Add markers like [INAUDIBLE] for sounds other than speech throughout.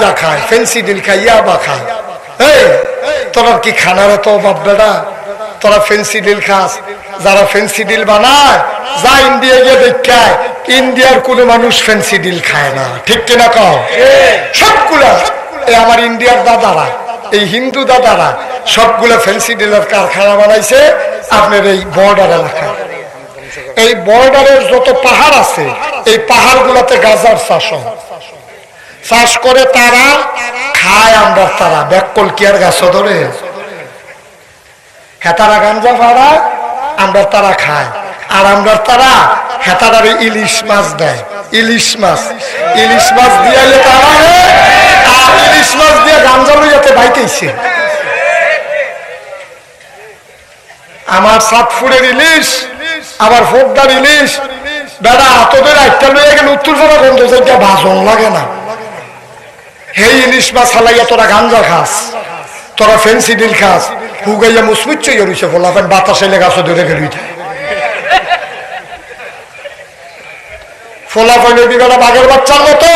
গাঞ্জা খায় ফেন্সিডিল খায়, ইয়াবা খায়। এই, তোরা কি খানার তো অভাব বেড়া? তোরা ফেন্সিডিল খাস, যারা ফেন্সিডিল বানায়, যা ইন্ডিয়া গিয়ে দেখায়, ইন্ডিয়ার কোনো মানুষ ফেন্সিডিল খায় না। ঠিক কিনা কও? সবগুলা। এই আমার ইন্ডিয়ার দাদারা, এই হিন্দু দাদারা, সবগুলা ফেন্সিডিলের কারখানা বানাইছে আপনার এই বর্ডার এলাকা এই বর্ডারের যত পাহাড় আছে, এই পাহাড় গুলাতে গাজার হয়। চাষ করে তারা খায় আমরা তারা। ব্যাককল কি আর গাছ ধরে। হেতারা গাঞ্জা ফাড়া আমরা তারা খায় আর আমরা তারা হেতারার ইলিশ মাছ দেয়। ইলিশ মাছ। ইলিশ মাছ দিয়ে তারা আর ইলিশ মাছ দিয়ে গাঞ্জা লইয়াতে বাইতেছে। আমার সাতফুরের ইলিশ আবার ফোকদার ইলিশ। দাদা তোদের একটা লইয়া গেলে উত্তর পাড়া গন্ধ যেটা ভাজন লাগে না। হেই ইলিশ মাছ হালাইয়া তোরা গাঞ্জা খাস, তোরা ফেন্সিডিল খাস হুগাইয়া মুসমুচ্চ ইয়ে ফোলাফেন বাতাসে লেগাছ ধরে গেলুই ফোলাফেনের বিবেলা বাঘের বাচ্চার মতো,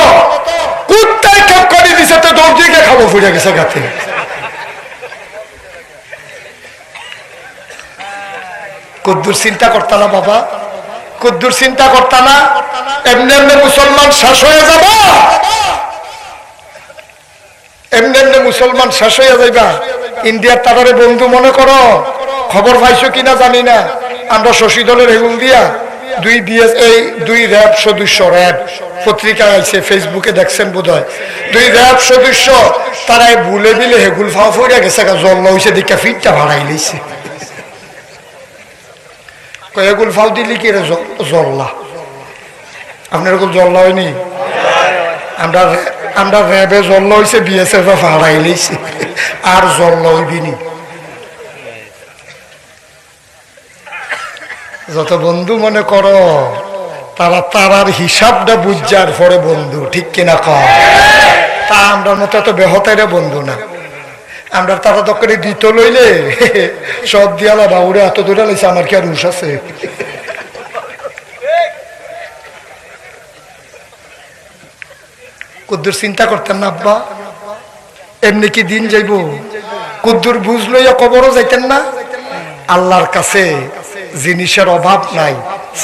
কুত্তায় খেপ করে দিছে, তো দৌড় দিয়ে খাব, ফুটে গেছে গাতে। কুদ্দুর চিন্তা করতা না বাবা, কুদ্দুর চিন্তা করতা না, এমনি এমনি মুসলমান শেষ হয়ে যাব। এমনি এমনি মুসলমান শেষ হয়ে যাইবা। ইন্ডিয়ার তারারে বন্ধু মনে করো। খবর পাইছো কিনা জানি না। আমরা শশী দলের হেগুল দিয়া দুই বিএস, এই দুই র্যাব সদস্য, র্যাব পত্রিকা আছে ফেসবুকে দেখছেন বোধ দুই র্যাব সদস্য তারা ভুলে দিলে হেগুল ফাও ফরিয়া গেছে জল হয়েছে দিকা ফিটটা ভাড়াই লইছে। এগুল ফাও দিলি কি রে জল্লা? আপনার জল্লা হয়নি? আমরা আমরা র্যাবে জল্লা হয়েছে বিএসএফ ভাড়াই লইছে আর জল্লা হইবিনি যত বন্ধু মনে করো, তারা তারার হিসাবটা বুঝার পরে বন্ধু, ঠিক কিনা কম তা আমরা মতো এত বেহতাইরে বন্ধু না। আমরা তারা দোকানে দিত লইলে, সব দিয়ালা বাবুরে এত দূরে লাইছে, আমার কি আর উস আছে? কুদ্দুর চিন্তা করতেন না, আব্বা। এমনি কি দিন যাইব? কুদ্দুর বুঝ লইয়া কবরও যাইতেন না। আল্লাহর কাছে জিনিসের অভাব নাই।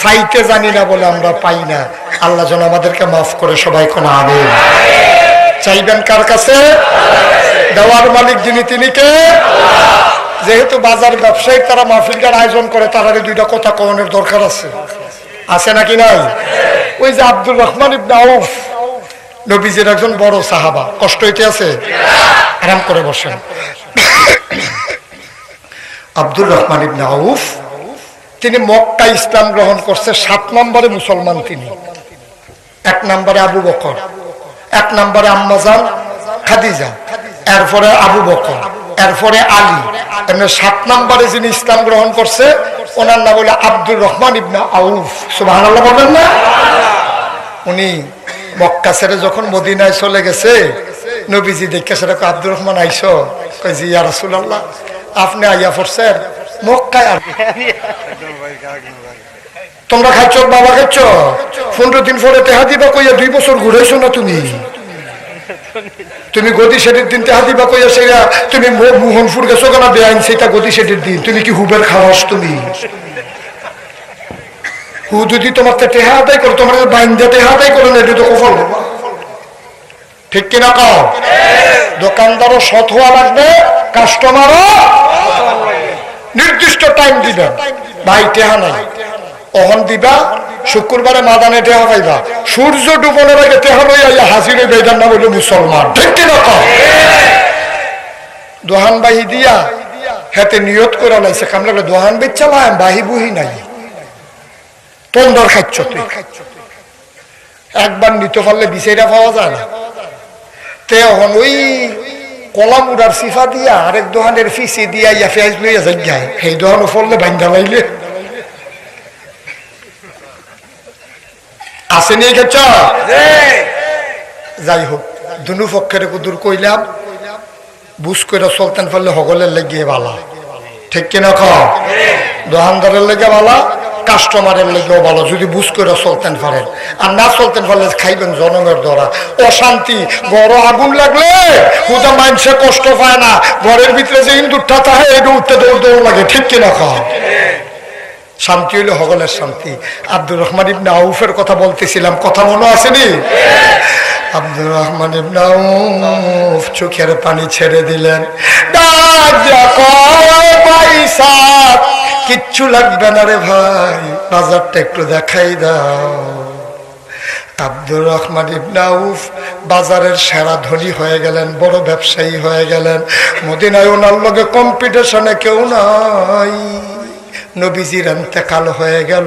চাইতে জানি না বলে আমরা পাই না। আল্লাহ যেন আমাদেরকে মাফ করে সবাই কোন আনে চাইবেন কার কাছে? দেওয়ার মালিক যিনি, তিনি কে? যেহেতু বাজার ব্যবসায়ী তারা মাহফিলটার আয়োজন করে তারা দুইটা কথা কমানোর দরকার আছে। আছে নাকি নাই? ওই যে আব্দুর রহমান ইবনে আউফ। নবীজির একজন বড় সাহাবা। কষ্ট হইতে আছে? আরাম করে বসেন। আব্দুর রহমান ইবনে আউফ, তিনি মক্কা ইসলাম গ্রহণ করছে সাত নম্বরে মুসলমান তিনি। এক নম্বরে আবু বকর, এক নম্বরে আম্মাজান খাদিজা, এরপরে আবু বকর, এরপরে আলী। এমনি সাত নম্বরে যিনি ইসলাম গ্রহণ করছে, ওনার নাম হলো আব্দুর রহমান ইবনা আউফ। সুবাহ বলবেন না? উনি মক্কা ছেড়ে যখন মদিনায় চলে গেছে, নবীজি দেখে সেটা আব্দুর রহমান, আইসো? জি, ইয়া রাসূলুল্লাহ, আপনি আইয়া পড়ছেন মক্কায় আর তোমরা খাচ্ছ বাবা খাচ্ছ পনেরো দিন পরে তেহা কইয়া দুই বছর ঘুরেছো না তুমি? তুমি গদি সেটির দিন তেহা কইয়া সেটা তুমি মোহনপুর গেছো কেনা? বেআইন সেটা গদি সেটির দিন। তুমি কি হুবের খাওয়াস তুমি? হু যদি তোমার তে টেহা আদায় করো, তোমার বাইন্দা টেহা আদায় করো না, এটা তো কফল ঠিক কিনা কও? দোকানদারও সৎ হওয়া লাগবে কাস্টমারও নির্দিষ্ট টাইম দিবেন ভাই, টেহা নাই। অহন দিবা, শুক্রবারে মাদানে টেহা পাইবা। সূর্য ডুবনের আগে টেহা লই আইয়া হাজির হইবে, এটার নাম হইল মুসলমান। ঠিক কিনা কও? দোহান বাহি দিয়া হাতে নিয়ত করে লাইছে কামলা দোহান বেচ্চা বাহি বুহি নাই। তন্দর খাচ্ছ তুই একবার নিতে পারলে বিচাইরা পাওয়া যায় না। তে ওই কলাম উড়ার সিফা দিয়া আরেক দোকানের ফিসি দিয়া ইয়া ফেজ লইয়া যাই যায়। সেই দোকানও ফললে বান্ধা লাইলে। আছে নিয়ে গেছ যাই হোক, দুনু পক্ষের কুদুর কইলাম, বুঝ করে চলতেন পারলে হগলের লেগে বালা। ঠিক কিনা খ দোকানদারের লেগে বালা? কাস্টমারের লেগেও ভালো, যদি বুঝ করে চলতেন পারেন আর না চলতেন পারলে খাইবেন জনমের দ্বারা অশান্তি, বড় আগুন লাগলে কোথা মানুষে কষ্ট পায় না। ঘরের ভিতরে যে ইন্দুরটা থাকে এটা উঠতে দৌড় দৌড় লাগে, ঠিক কিনা খাওয়া শান্তি হইলে হগলের শান্তি। আব্দুর রহমান ইবনে আউফের কথা বলতেছিলাম, কথা মনে আসেনি? আব্দুর রহমান ইবনে আউফ চোখের পানি ছেড়ে দিলেন। ডাক কিচ্ছু লাগবে না রে ভাই। বাজারটা একটু দেখাই দাও। আব্দুর রহমান ইবনাউফ বাজারের সেরা ধনী হয়ে গেলেন, বড় ব্যবসায়ী হয়ে গেলেন। মদিনায় ওনার লগে কম্পিটিশনে কেউ নাই। নবীজির এতেকাল হয়ে গেল।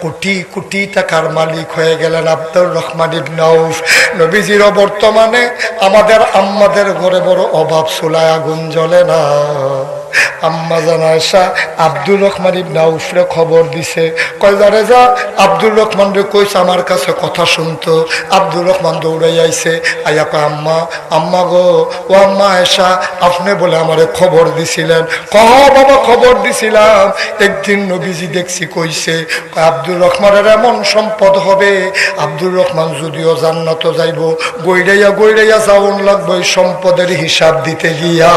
কোটি কোটি টাকার মালিক হয়ে গেলেন আব্দুর রহমান ইবনাউফ নবীজিরও বর্তমানে আমাদের আম্মাদের ঘরে বড় অভাব, চুলায় আগুন জ্বলে না। আম্মা জানায়সা আব্দুর রহমান ইবনা উফরে খবর দিছে। কয় যারে যা, আব্দুর রহমান রে কইছে আমার কাছে কথা শুনতো। আব্দুর রহমান দৌড়াই আইছে। আইয়া কয়, আম্মা আম্মা গো, ও আম্মা এসা আপনি বলে আমারে খবর দিছিলেন। কহ, বাবা, খবর দিছিলাম। একদিন নবীজি দেখছি কইছে আব্দুর রহমানের এমন সম্পদ হবে। আব্দুর রহমান যদিও জান্নাত যাইব গৈরাইয়া গৈরাইয়া যাওন লাগবে, সম্পদের হিসাব দিতে গিয়া।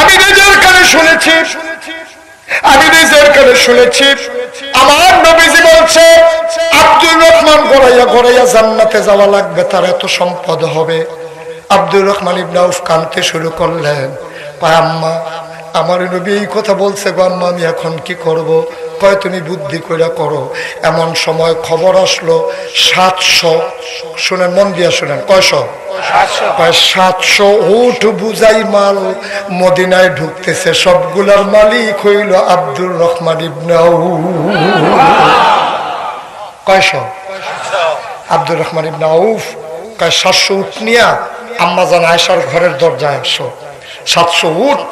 আমি নিজের কানে শুনেছি, আমি নিজের কানে শুনেছি, আমার নবীজি বলছে, আব্দুর রহমান গড়াইয়া গড়াইয়া জান্নাতে যাওয়া লাগবে, তার এত সম্পদ হবে। আব্দুর রহমান ইবনাউফ কানতে শুরু করলেন কয় আম্মা আমার নবী এই কথা বলছে গো আমি এখন কি করব? কয় তুমি বুদ্ধি করে করো। এমন সময় খবর আসলো সাতশো শুনেন মন দিয়া শুনেন কয়শো? কয় সাতশো উঠ বুঝাই মাল মদিনায় ঢুকতেছে সবগুলার মালিক হইল আব্দুর রহমান ইবনাউ কয়শো? আব্দুর রহমান ইবনা আউফ কয় সাতশো উঠ নিয়া আম্মাজান আয়সার ঘরের দরজায় একশো সাতশো উঠ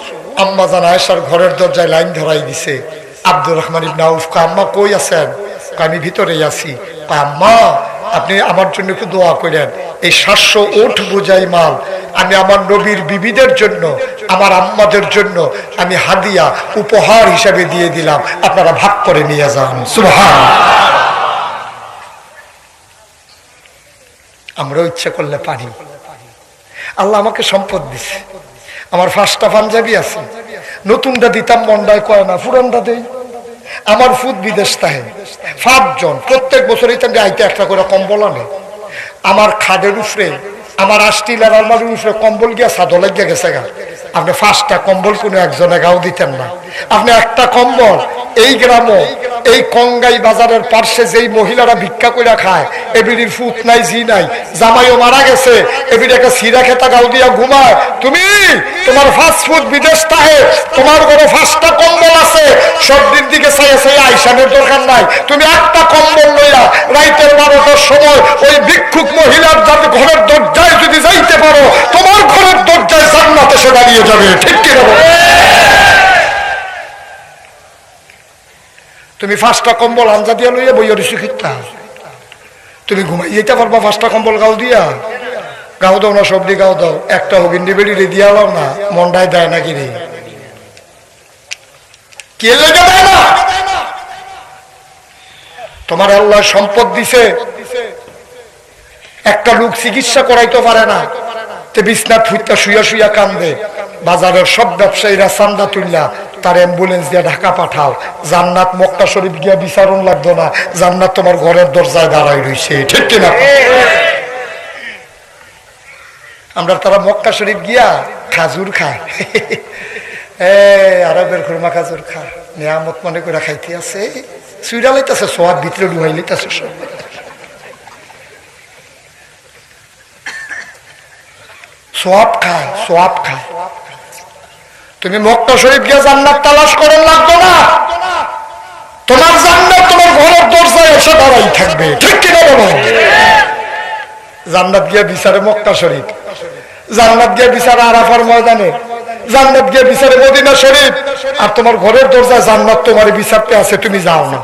আম্মাজান আয়সার ঘরের দরজায় লাইন ধরাই দিছে। আব্দুর রহমান ইবনা কয়, আম্মা, কই আছেন? আমি ভিতরেই আছি। আম্মা, আপনি আমার জন্য একটু দোয়া করেন। এই সাতশো ওঠ বোঝাই মাল আমি আমার নবীর বিবিদের জন্য, আমার আম্মাদের জন্য আমি হাদিয়া, উপহার হিসাবে দিয়ে দিলাম। আপনারা ভাগ করে নিয়ে যান। সুবহান। আমরাও ইচ্ছা করলে পারি। আল্লাহ আমাকে সম্পদ দিছে। আমার ফার্স্টটা পাঞ্জাবি আছে। নতুনটা দিতাম মন্ডায় কয় না, পুরানটা দেই। আমার ফুদ বিদেশ তাহে। পাঁচজন প্রত্যেক বছর এই আইতে একটা করে কম্বল আনে। আমার খাদের উপরে আমার আষ্টিলার আলমারির উপরে কম্বল গিয়া সাদো লাগিয়া গেছে গা। আপনি পাঁচটা কম্বল কোনো একজনে গাও দিতেন না। আপনি একটা কম্বল, এই গ্রামও এই কঙ্গাই বাজারের পার্শ্বে যেই মহিলারা ভিক্ষা করে খায় এবিডির ফুট নাই, জি নাই, জামাইও মারা গেছে এবিডি একটা সিরা খেতা গাও দিয়া ঘুমায়। তুমি, তোমার ফাস্ট ফুড বিদেশ তাহে তোমার ঘরে পাঁচটা কম্বল আছে সব দিন দিকে চাইয়া চাইয়া আইসানের দরকার নাই। তুমি একটা কম্বল লইয়া রাইতের বারোটার সময় ওই ভিক্ষুক মহিলার যাতে ঘরের দরজায় যদি যাইতে পারো তোমার ঘরের দরজায় জান্নাত এসে দাঁড়িয়ে যাবে। ঠিক কি তুমি পাঁচটা কম্বল আঞ্জা দিয়া লইয়া বইয়া রসি খিতা তুমি ঘুমাই যেতে পারবা পাঁচটা কম্বল গাও দিয়া? গাও দাও না সবজি গাও দাও। একটা হগিন্ডি রে দিয়া লাও না, মন্ডায় দেয় না? তোমার আল্লাহ সম্পদ দিছে। একটা লোক চিকিৎসা করাইতে পারে না। বিছনা শুয়া শুয়া কান্দে। বাজারের সব ব্যবসায়ীরা চান্দা তুললা তার অ্যাম্বুলেন্স দিয়ে ঢাকা পাঠাও। জান্নাত মক্কা শরীফ গিয়া বিচারণ লাগতো না। জান্নাত তোমার ঘরের দরজায় দাঁড়াই রইছে। ঠিক কিনা? আমরা তারা মক্কা শরীফ গিয়া খাজুর খায় এ, আরবের খুরমা খাজুর খা। নিয়ামত মনে করে খাইতে আছে। সুইরা লাইতেছে সোয়াদ ভিতরে ডুবাই লাইতেছে সব। সোয়াব খায় সোয়াব খায়। তুমি মক্কা শরীফ গিয়ে জান্নাত তালাশ করেন লাগতো না? তোমার জান্নাত তোমার ঘরের দরজায় এসে দাঁড়াই থাকবে। ঠিক কিনা বলো? জান্নাত গিয়ে বিচারে মক্কা শরীফ। জান্নাত গিয়ে বিচারে আরাফার ময়দানে। জান্নাত গিয়ে বিচারে মদিনা শরীফ। আর তোমার ঘরের দরজায় জান্নাত তোমার বিচারতে আছে, তুমি যাও না।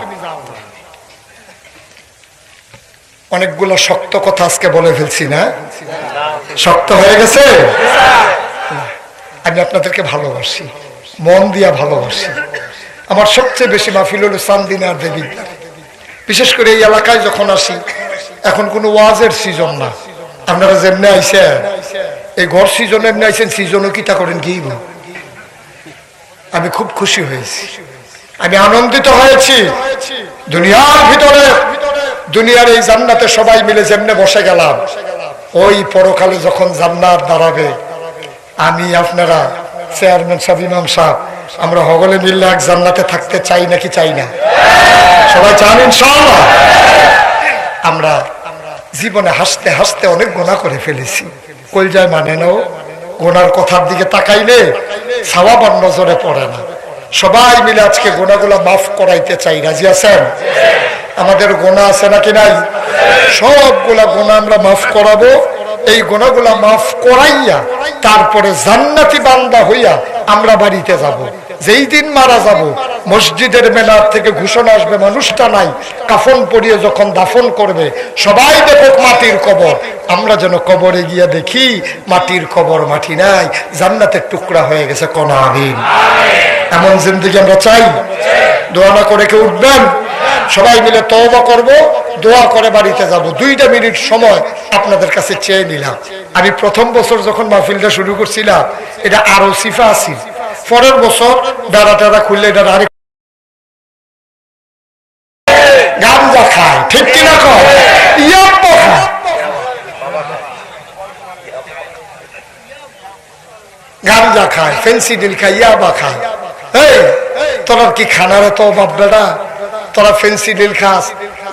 অনেকগুলো শক্ত কথা আজকে বলে ফেলছি, না? শক্ত হয়ে গেছে? আমি আপনাদেরকে ভালোবাসি, মন দিয়া ভালোবাসি। আমার সবচেয়ে বেশি মাহফিল হলো সান্দিনার দেবী বিশেষ করে এই এলাকায় যখন আসি, এখন কোনো ওয়াজের সিজন না। আপনারা যেমনি আইসেন, এই ঘর সিজন এমনি আইসেন সিজনও কিতা করেন, কি আমি খুব খুশি হয়েছি। আমি আনন্দিত হয়েছি। দুনিয়ার ভিতরে দুনিয়ার এই জান্নাতে সবাই মিলে যেমনে বসে গেলাম, ওই পরকালে যখন জান্নাত দাঁড়াবে, আমি, আপনারা, চেয়ারম্যান সাহেব, ইমাম সাহেব, আমরা হগলে মিললে এক জান্নাতে থাকতে চাই নাকি চাই না? সবাই চান ইনশাআল্লাহ। আমরা জীবনে হাসতে হাসতে অনেক গোনা করে ফেলেছি। কলজায় মানে নাও, গোনার কথার দিকে তাকাইলে সাওয়াবার নজরে পড়ে না। সবাই মিলে আজকে গোনাগুলা মাফ করাইতে চাই, রাজি আছেন? আমাদের গোনা আছে নাকি নাই সবগুলা গোনা আমরা মাফ করাবো এই গোনাগুলা মাফ করাইয়া তারপরে জান্নাতি বান্দা হইয়া আমরা বাড়িতে যাব। যেই দিন মারা যাব মসজিদের মেলার থেকে ঘোষণা আসবে মানুষটা নাই কাফন পরিয়ে যখন দাফন করবে সবাই দেখুক মাটির কবর। আমরা যেন কবরে গিয়া দেখি মাটির কবর মাটি নাই জান্নাতের টুকরা হয়ে গেছে কোন আমিন। এমন জিন্দিগি আমরা চাই। দোয়া না করে কেউ উঠবেন? সবাই মিলে তওবা করব দোয়া করে বাড়িতে যাব। দুইটা মিনিট সময় আপনাদের কাছে চেয়ে নিলাম। আমি প্রথম বছর যখন মাহফিলটা শুরু করছিলাম এটা আরও সিফা আছিল। পরের বছর ডাড়া টাড়া খুললে এটা আরেক গাঞ্জা খায়। ঠিক কিনা কয়? ইয়াপ্প খায়। গাঞ্জা খায় ফেন্সিডিল খায়, ইয়াবা খায়। এই, তোরা কি খানার এত অভাব বেড়া তোরা ফেন্সিডিল খাস।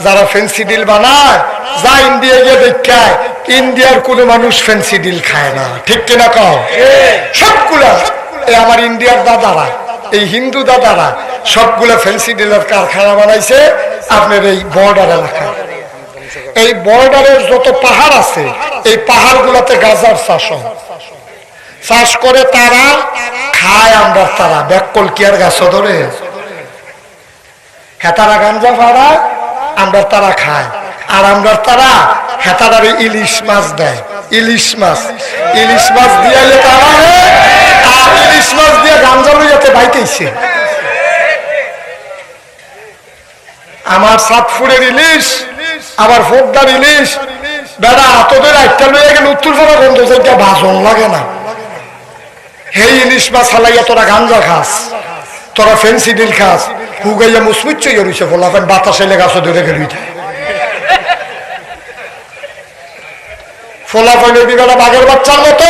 যারা ফেন্সিডিল বানায়, যা ইন্ডিয়া গিয়ে দেখায়, ইন্ডিয়ার কোনো মানুষ ফেন্সিডিল খায় না। ঠিক কিনা কও সবগুলা। আমার ইন্ডিয়ার দাদারা, এই হিন্দু দাদারা সবগুলা ফেন্সিডিলের কারখানা বানাইছে আপনার এই বর্ডার এলাকায়। এই বর্ডারের যত পাহাড় আছে, এই পাহাড় গুলাতে গাজার চাষ চাষ করে তারা, খায় আমরা তারা। ব্যাকল কি আর গাছ ধরে। হেতারা গাঞ্জা ফাড়া, আমরা তারা খায় আর আমরা তারা হেতারারে ইলিশ মাছ দেয়। ইলিশ মাছ। ইলিশ মাছ দিয়ে তারা মাছ দিয়ে গাঞ্জা লইয়াতে বাইতেছে আমার সাতফুরের ইলিশ আবার ফোকদার ইলিশ বেড়া, তোদের একটা লইয়া গেলে উত্তর পাড়া গন্ধ যেটা ভাজন লাগে না। হেই ইলিশ মাছ হালাইয়া তোরা গাঞ্জা খাস, তোরা ফেন্সিডিল খাস। হুগাইয়া মুসমুচ্চ গেছে ফোলাফেন বাতাসে লেগাছ ধরে গেলি ফোলাফেন বিবেলা বাঘের বাচ্চার মতো।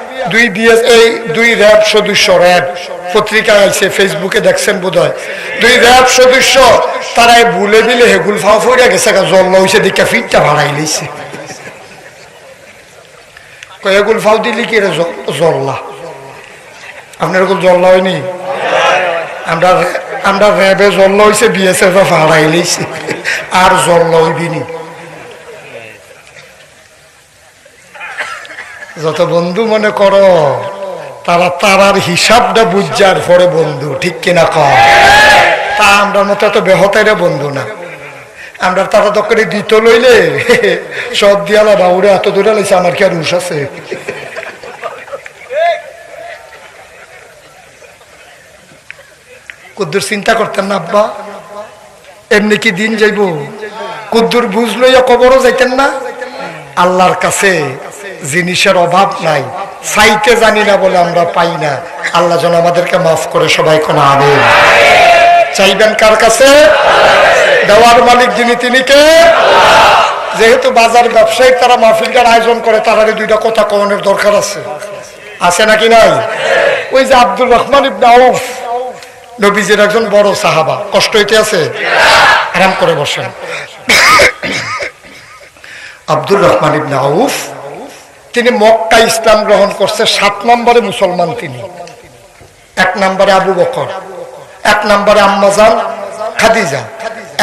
দুই বিএস এই দুই র্যাব সদস্য, র্যাব পত্রিকায় আছে ফেসবুকে দেখছেন বোধ দুই র্যাব সদস্য তারা ভুলে দিলে হেগুল ফাও ফইরা গেছে জল হয়েছে দিকা ফিটটা ভাড়াই লইছে। হেগুল দিলি কি জল্লা? আপনার কোন জল্লা হয়নি? আমরা আমরা র্যাবে জল হয়েছে বিএসএফ ভাড়াই লইছে। আর জল হইবিনি যত বন্ধু মনে করো, তারা তারার হিসাবটা বুঝার পরে বন্ধু, ঠিক কিনা কম তা আমরা মতো এত বেহতাইরা বন্ধু না। আমরা তারা দোকানে দিত লইলে, সব দিয়ালা বাবুরে এত দূরে লাইছে, আমার কি আর উস আছে? কুদ্দুর চিন্তা করতেন না, আব্বা। এমনি কি দিন যাইব? কুদ্দুর বুঝ কবরও যাইতেন না? আল্লাহর কাছে জিনিসের অভাব নাই। চাইতে জানি না বলে আমরা পাই না। আল্লাহ যেন আমাদেরকে মাফ করে সবাই কোন আনে চাইবেন কার কাছে? দেওয়ার মালিক যিনি, তিনি কে? যেহেতু বাজার ব্যবসায়ী, তারা মাহফিলটার আয়োজন করে, তারা দুইটা কথা কমানোর দরকার আছে। আছে নাকি নাই? ওই যে আব্দুর রহমান ইবনে নবীজির একজন বড় সাহাবা। কষ্ট হইতে আছে? আরাম করে বসেন। আব্দুর রহমান ইবনে আউফ তিনি মক্কা ইসলাম গ্রহণ করছে, সাত নম্বরে মুসলমান তিনি। এক নম্বরে আবু বকর, এক নম্বরে আম্মাজান খাদিজা,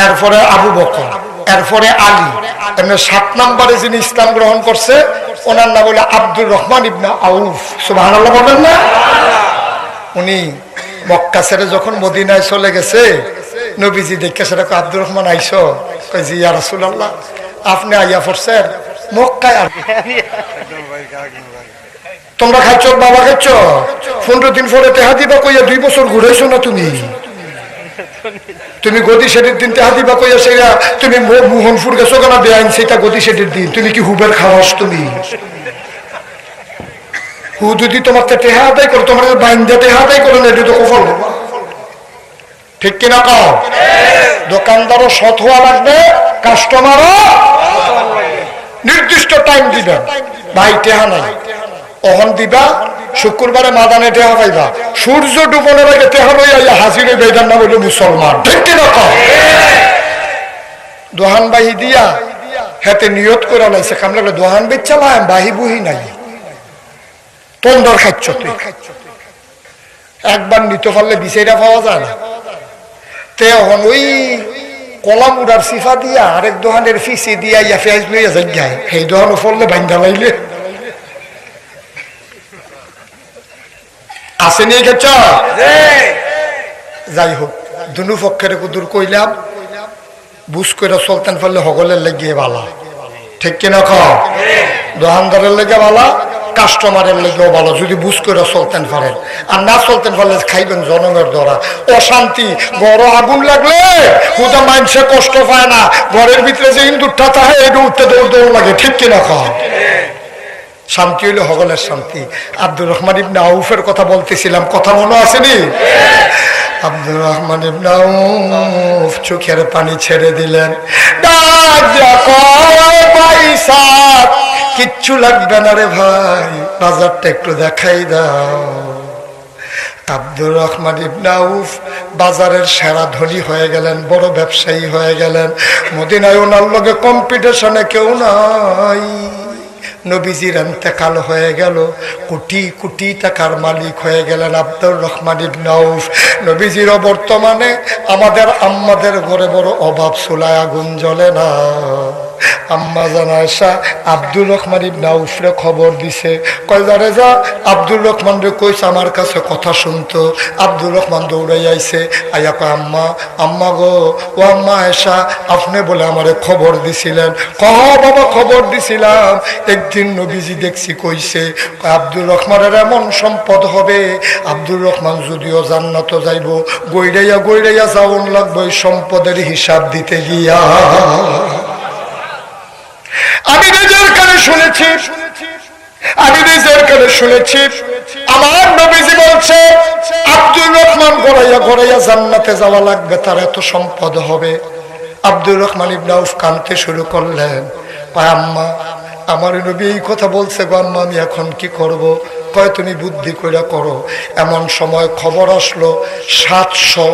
এরপরে আবু বকর, এরপরে আলী। সাত নম্বরে যিনি ইসলাম গ্রহণ করছে, ওনার নাম হলো আব্দুর রহমান ইবনা আউফ। সুবাহ বলবেন না? উনি মক্কা ছেড়ে যখন মদিনায় চলে গেছে, নবীজি দেখে সেটা আব্দুর রহমান, আইস? জি, ইয়া রাসূলুল্লাহ, আপনি আইয়া পড়ছেন? মক্কায় আর তোমরা খাচ্ছ বাবা খাচ্ছ? পনেরো দিন পরে তেহা দিবা কইয়া দুই বছর ঘুরাইছো না তুমি? তুমি গদি সেটির দিন তেহা দিবা কইয়া সেটা তুমি মোহনপুর গেছো কেন? বেআইন সেটা গদি সেটির দিন। তুমি কি হুবের খাওয়াস তুমি? হু যদি তোমার টেহা আদায় করো তোমার বাইন দিয়ে টেহা আদায় করো না এটা তো কফল ঠিক কিনা কও? দোকানদারও সৎ হওয়া লাগবে কাস্টমারও নির্দিষ্ট টাইম দিবেন ভাই, টেহা নাই। অহন দিবা, শুক্রবারে মাদানে টেহা পাইবা। সূর্য ডুবনের আগে টেহা লইয়া হাজিরে বেদার নাম হইল মুসলমান। ঠিক দোহান বাহি দিয়া হাতে নিয়ত করে লাইছে কামলা দোহান বেচালাম বাহি বুহি নাই। তন্দর খাচ্ছ তুই একবার নিতে পারলে বিচাইরা পাওয়া যায় না। তে অহন ওই কলাম উড়ার সিফা দিয়া আরেক দোকানের ফিসি দিয়া ইয়া ফেজ লইয়া যাই যায় সেই দোকানও ফললে বাইন্দা লাইলে আছে নিয়ে গেছ যাই হোক দুনু পক্ষের কুদুর কইলাম। বুঝ করে চলতেন পারলে হগলের লেগে বালা। ঠিক কিনা খ দোকানদারের লেগে বালা। কাস্টমারের লেগেও ভালো, যদি বুঝ করে চলতেন পারেন আর না চলতেন পারলে খাইবেন জনমের দ্বারা। অশান্তি, বড় আগুন লাগলে কোথাও মানুষে কষ্ট পায় না। ঘরের ভিতরে যে ইন্দুরটা থাকে এটা উঠতে দৌড় দৌড় লাগে, ঠিক কিনা? খ শান্তি হইলে হগলের শান্তি। আব্দুর রহমান ইবনে আউফের কথা বলতেছিলাম, কথা মনে আসেনি? আব্দুর রহমান ইবনে আউফ চোখের পানি ছেড়ে দিলেন। ডাক কিচ্ছু লাগবে না রে ভাই। বাজারটা একটু দেখাই দাও। আব্দুর রহমান ইবনাউফ বাজারের সেরা ধনী হয়ে গেলেন, বড় ব্যবসায়ী হয়ে গেলেন। মদিনায় ওনার লগে কম্পিটিশনে কেউ নাই। নবীজির এতেকাল হয়ে গেল। কোটি কোটি টাকার মালিক হয়ে গেলেন আব্দুর রহমান ইবনাউফ নবীজিরও বর্তমানে আমাদের আম্মাদের ঘরে বড় অভাব, চুলায় আগুন জ্বলে না। আম্মা জানায়সা আব্দুর রহমান ইবনা উফরে খবর দিছে। কয় যারে যা, আব্দুর রহমান রে কইছে, আমার কাছে কথা শুনতো। আব্দুর রহমান দৌড়াই আইছে আইয়া কয়, আম্মা আম্মা গো, ও আম্মা আয়সা আপনি বলে আমারে খবর দিছিলেন। কহ, বাবা, খবর দিছিলাম। একদিন নবীজি দেখছি কইছে আব্দুর রহমানের এমন সম্পদ হবে, আব্দুর রহমান যদিও জান্নাত যাইব, গইরাইয়া গইরাইয়া যাওন লাগবে সম্পদের হিসাব দিতে গিয়া। আমি নিজের কানে শুনেছি। আমি নিজের কানে শুনেছি। আমার নবীজি বলছে, আব্দুর রহমান গড়াইয়া গড়াইয়া জান্নাতে যাওয়া লাগবে, তার এত সম্পদ হবে। আব্দুর রহমান ইবনাউফ কানতে শুরু করলেন। কয় আম্মা আমার নবী এই কথা বলছে গো আম্মা আমি এখন কি করব? কয় তুমি বুদ্ধি কইরা করো। এমন সময় খবর আসলো সাতশো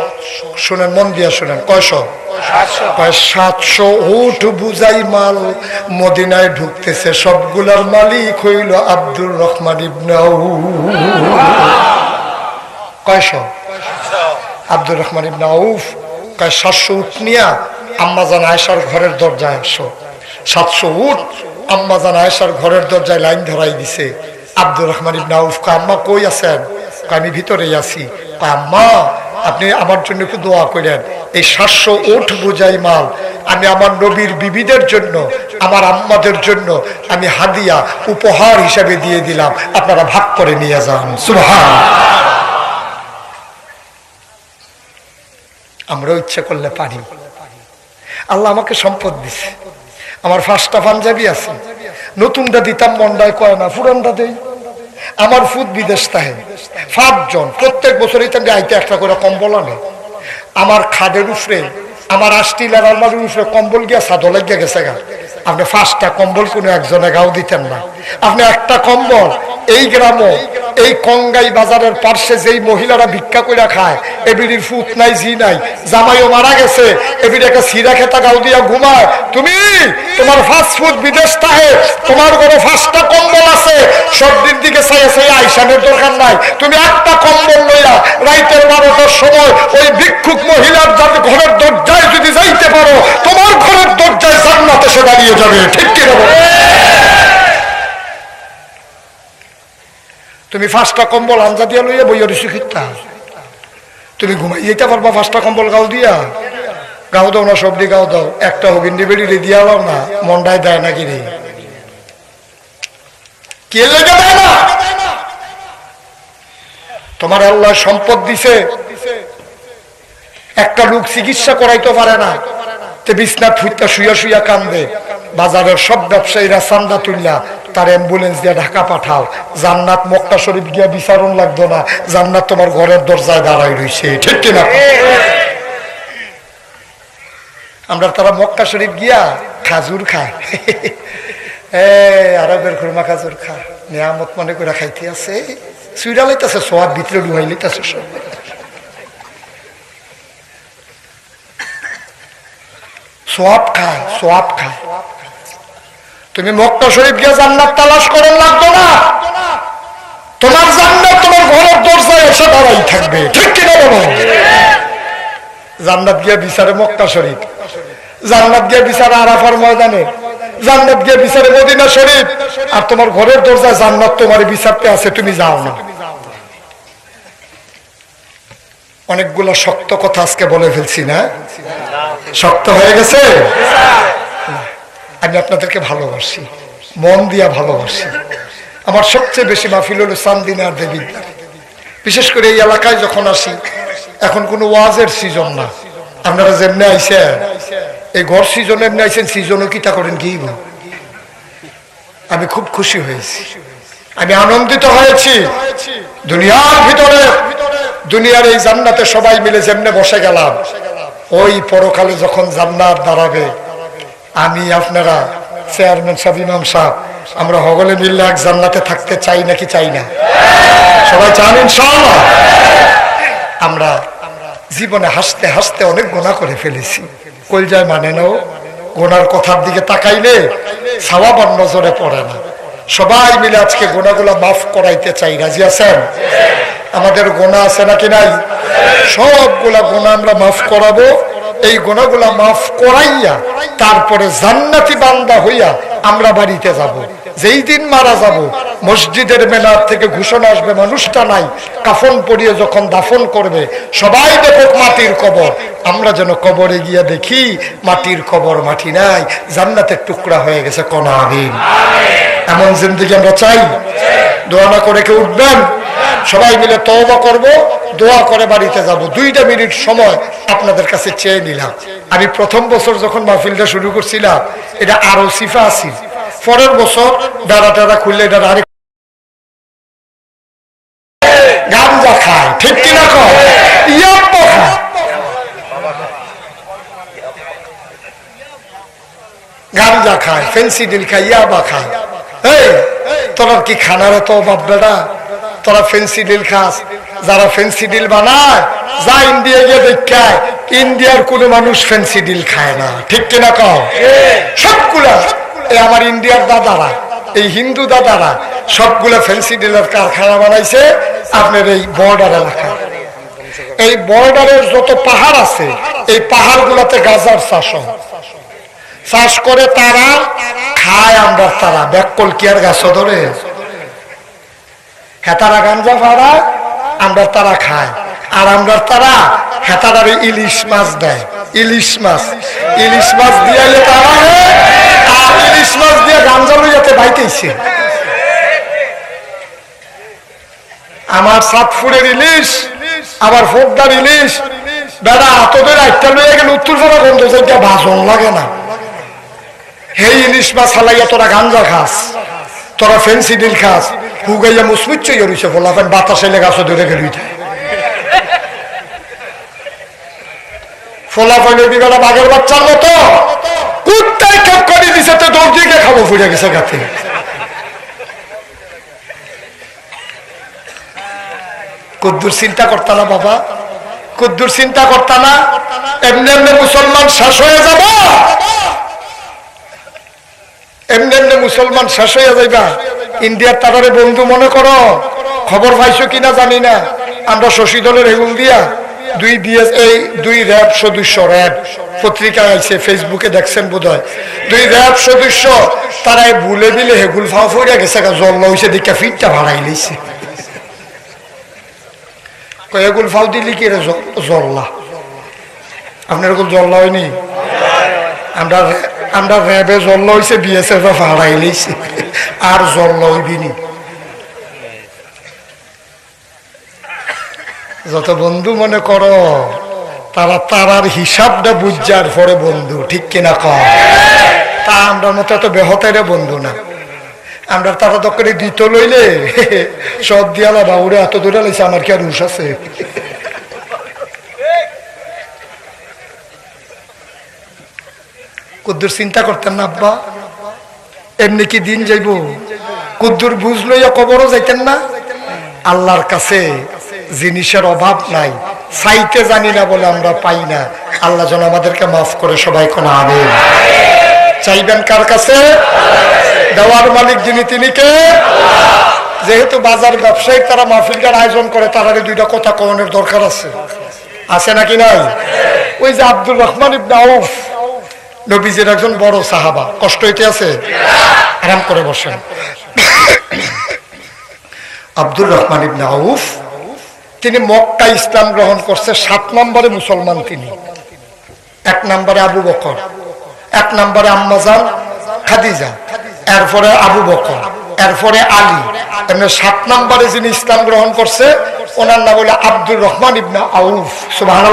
শুনেন মন দিয়া শুনেন কয়শো? সাতশো। উঠ বুঝাই মাল মদিনায় ঢুকতেছে সবগুলার মালিক হইল আব্দুর রহমান ইবনাউ কয়শো? আব্দুর রহমান ইবনা আউফ। কয় সাতশো উঠ নিয়া আম্মাজান আয়সার ঘরের দরজায় আসো। সাতশো উঠ আম্মাজান আয়সার ঘরের দরজায় লাইন ধরাই দিছে। আব্দুর রহমান ইবনা আউফ কয়, আম্মা কই আছেন? আমি ভিতরেই আছি। আম্মা, আপনি আমার জন্য একটু দোয়া করেন। এই সাতশো ওঠ বোঝাই মাল আমি আমার নবীর বিবিদের জন্য, আমার আম্মাদের জন্য আমি হাদিয়া উপহার হিসাবে দিয়ে দিলাম। আপনারা ভাগ করে নিয়ে যান। সুবহান। আমরাও ইচ্ছা করলে পারি। আল্লাহ আমাকে সম্পদ দিছে। আমার ফার্স্টটা পাঞ্জাবি আছে। নতুনটা দিতাম মন্ডায় কয় না, পুরানটা দেই। আমার ফুদ বিদেশ তাহে। পাঁচজন প্রত্যেক বছরই তাদের আইতে একটা করে কম্বল আনে। আমার খাদের উপরে আমার আষ্টিলার আলমারির উপরে কম্বল গিয়া সাদো লাগিয়া গেছে গা। আপনি পাঁচটা কম্বল কোনো একজনে গাও দিতেন না। আপনি একটা কম্বল, এই গ্রামও, এই কঙ্গাই বাজারের পার্শ্বে যেই মহিলারা ভিক্ষা করে খায় এবিডির ফুট নাই জি নাই, জামাইও মারা গেছে এবিডি একটা সিরা খেতা গাও দিয়া ঘুমায়। তুমি, তোমার ফাস্ট ফুড বিদেশ তাহে, তোমার ঘরে পাঁচটা কম্বল আছে সব দিন দিকে চাইয়া চাইয়া আইসানের দরকার নাই। তুমি একটা কম্বল লইয়া রাইতের বারোটার সময় ওই ভিক্ষুক মহিলার যাতে ঘরের দরজায় যদি যাইতে পারো, তোমার ঘরের দরজায় জান্নাত এসে দাঁড়িয়ে যাবে। ঠিক কি না? তুমি পাঁচটা কম্বল আঞ্জা দিয়া লইয়া বইয়া রইছো খিত্তা তুমি ঘুমাই যেতে পারবা পাঁচটা কম্বল গাও দিয়া। গাও দাও না সবজি গাও দাও। একটা হগিন্ডি বেড়ি রে দিয়া দাও না, মন্ডায় দেয় নাকি রে কে লেগে দেয় না? তোমার আল্লাহ সম্পদ দিছে। একটা লোক চিকিৎসা করাইতে পারে না। তে বিছনাথ ফুইতা শুয়া শুয়া কান্দে। বাজারের সব ব্যবসায়ীরা চান্দা তুললা তার অ্যাম্বুলেন্স দিয়ে ঢাকা পাঠাও। জান্নাত মক্কা শরীফ গিয়া বিচারণ লাগতো না। জান্নাত তোমার ঘরের দরজায় দাঁড়াই রইছে। ঠিক কিনা? আমরা তারা মক্কা শরীফ গিয়া খাজুর খায় [LAUGHS] এ, আরবের খুরমা খাজুর খা। নিয়ামত মনে করে খাইতে আছে। সুইরা লাইতেছে, সোয়াব ভিতরে ডুবাই লাইতেছে সব। সোয়াব খায় সোয়াব খায় তুমি মক্কা শরীফ গিয়ে জান্নাত তালাশ করার লাগতো না? তোমার জান্নাত তোমার ঘরের দরজায় এসে দাঁড়াই থাকবে। ঠিক কিনা বলো? জান্নাত গিয়ে বিচারে মক্কা শরীফ। জান্নাত গিয়ে বিচারে আরাফার ময়দানে। জান্নাত গিয়ে বিচারে মদিনা শরীফ। আর তোমার ঘরের দরজায় জান্নাত তোমার বিচারতে আছে, তুমি যাও না। অনেকগুলো শক্ত কথা আজকে বলে ফেলছি না? শক্ত হয়ে গেছে? আমি আপনাদেরকে ভালোবাসি, মন দিয়া ভালোবাসি। আমার সবচেয়ে বেশি মাহফিল হলো সান্দিনার দেবী। বিশেষ করে এই এলাকায় যখন আসি, এখন কোনো ওয়াজের সিজন না। আপনারা যেমনি আইসেন, এই ঘর সিজন এমনি আইসেন সিজনও কিতা করেন কি আমি খুব খুশি হয়েছি। আমি আনন্দিত হয়েছি। দুনিয়ার ভিতরে, দুনিয়ার এই জান্নাতে সবাই মিলে যেমনে বসে গেলাম। ওই পরকালে যখন জান্নাত দাঁড়াবে, আমি আপনারা চেয়ারম্যান সাহেব, ইমাম সাহেব, আমরা হগলে মিললে এক জান্নাতে থাকতে চাই নাকি চাই না? সবাই চান ইনশাআল্লাহ। আমরা জীবনে হাসতে হাসতে অনেক গোনা করে ফেলেছি। কলজায় মানে নাও, গোনার কথার দিকে তাকাইলে সাওয়াবার নজরে পড়ে না। সবাই মিলে আজকে গোনাগুলা মাফ করাইতে চাই, রাজি আছেন? আমাদের গোনা আছে নাকি নাই? সবগুলা গোনা আমরা মাফ করাবো। এই গোনাগুলা মাফ করাইয়া তারপরে জান্নাতি বান্দা হইয়া আমরা বাড়িতে যাব। যেই দিন মারা যাব, মসজিদের মেলার থেকে ঘোষণা আসবে, মানুষটা নাই। কাফন পরিয়ে যখন দাফন করবে, সবাই দেখুক মাটির কবর। আমরা যেন কবরে গিয়া দেখি, মাটির কবর, মাটি নাই। জান্নাতের টুকরা হয়ে গেছে কোন আমিন এমন জিন্দিগি আমরা চাই। দোয়া না করে কেউ উঠবেন? সবাই মিলে তওবা করব, দোয়া করে বাড়িতে যাব। দুইটা মিনিট সময় আপনাদের কাছে চেয়ে নিলাম। আমি প্রথম বছর যখন মাহফিলটা শুরু করছিলাম, এটা আরও সিফা আছিল। পরের বছর বেড়া টেড়া খুললে এটা আরেক খায়, ঠিক কিনা কয়? খায়। ইয়াবা খায়। এই, তোরা কি খানার তো বাপ বেড়া তোরা ফেন্সিডিল খাস, যারা ফেন্সিডিল বানায়, যা ইন্ডিয়া গিয়ে দেখায় ইন্ডিয়ার কোনো মানুষ ফেন্সিডিল খায় না। ঠিক কিনা কও? সবগুলা। এই আমার ইন্ডিয়ার দাদারা, এই হিন্দু দাদারা, সবগুলা ফেন্সিডিলের কারখানা বানাইছে আপনার এই বর্ডার এলাকায় এই বর্ডারের যত পাহাড় আছে, এই পাহাড় গুলাতে গাজার চাষ চাষ করে তারা, খায় আমরা তারা। ব্যাককল কি আর গাছ ধরে? হেতারা গাঞ্জা ফাড়া আমরা তারা খায়। আর আমরা তারা হেতারার ইলিশ মাছ দেয়। ইলিশ মাছ। ইলিশ মাছ দিয়ে ইলিশ মাছ দিয়ে গাঞ্জা লইয়াতে বাইতেছে। আমার সাতফুরের ইলিশ আবার ফোকদার ইলিশ, বেড়া তোদের একটা লইয়া গেলে উত্তর পাড়া গন্ধ ভাজন লাগে না। হেই ইলিশ মাছ হালাইয়া তোরা গাঞ্জা খাস। তোরা ফেন্সি ডিল খাস। হুগাইয়া মুসমুচ্চ ইয়রিছে ফলাফেন বাতাসে লেগাছ ধরে গেলি চিন্তা বাবা। চিন্তা এমনি মুসলমান শেষ হয়ে যাব। এমনি এমনি মুসলমান শেষ হয়ে যাইবা। ইন্ডিয়ার তারারে বন্ধু মনে করো। খবর পাইছো কিনা জানি না। আমরা শশী দলের হেগুল দিয়া দুই বিএস এই দুই র্যাব সদস্য, র্যাব পত্রিকায় আছে ফেসবুকে দেখছেন বোধ দুই র্যাব সদস্য, তারাই ভুলে দিলে হেগুল ফাও ফরিয়া গেছে জল হয়েছে দেখে ফিটটা ভাড়াই লইছে। এগুল ফাও দিলি কি জল্লা? আপনার জল্লা হয়নি? আমরা আমরা র্যাবে জল হয়েছে বিএসএফ ভাড়াই লইছে। আর জল্লা হইবিনি যত বন্ধু মনে করো, তারা তারার হিসাবটা বুঝার পরে বন্ধু, ঠিক কিনা কম তা আমরা মতো এত বেহতারে বন্ধু না। আমরা তারা দোকানে দিত লইলে, সব দিয়ালা বাউরে এত দূরে লাইছে, আমার কি আর হুশ আছে? কুদ্দুর চিন্তা করতেন না, আব্বা। এমনি কি দিন যাইব? কুদ্দুর বুঝ লইয়া কবরও যাইতেন না। আল্লাহর কাছে জিনিসের অভাব নাই। চাইতে জানি না বলে আমরা পাই না। আল্লাহ যেন আমাদেরকে মাফ করে সবাই কোনো আবে চাইবেন কার কাছে? দেওয়ার মালিক যিনি তিনি কে? যেহেতু বাজার ব্যবসায়ী তারা মাহফিলটার আয়োজন করে তারারে দুইটা কথা কমনের দরকার আছে। আছে নাকি নাই? ওই যে আব্দুর রহমান ইবনে আউফ। নবীজির একজন বড় সাহাবা। কষ্ট হইতে আছে? আরাম করে বসেন। আব্দুর রহমান ইবনে আউফ, তিনি মক্কা ইসলাম গ্রহণ করছে সাত নম্বরে মুসলমান তিনি। এক নম্বরে আবু বকর, এক নম্বরে আম্মাজান খাদিজা, এরপরে আবু বকর, এরপরে আলী। এমনি সাত নম্বরে যিনি ইসলাম গ্রহণ করছে, ওনার নাম হলো আব্দুর রহমান ইবনা আউফ। সুবহানাল্লাহ।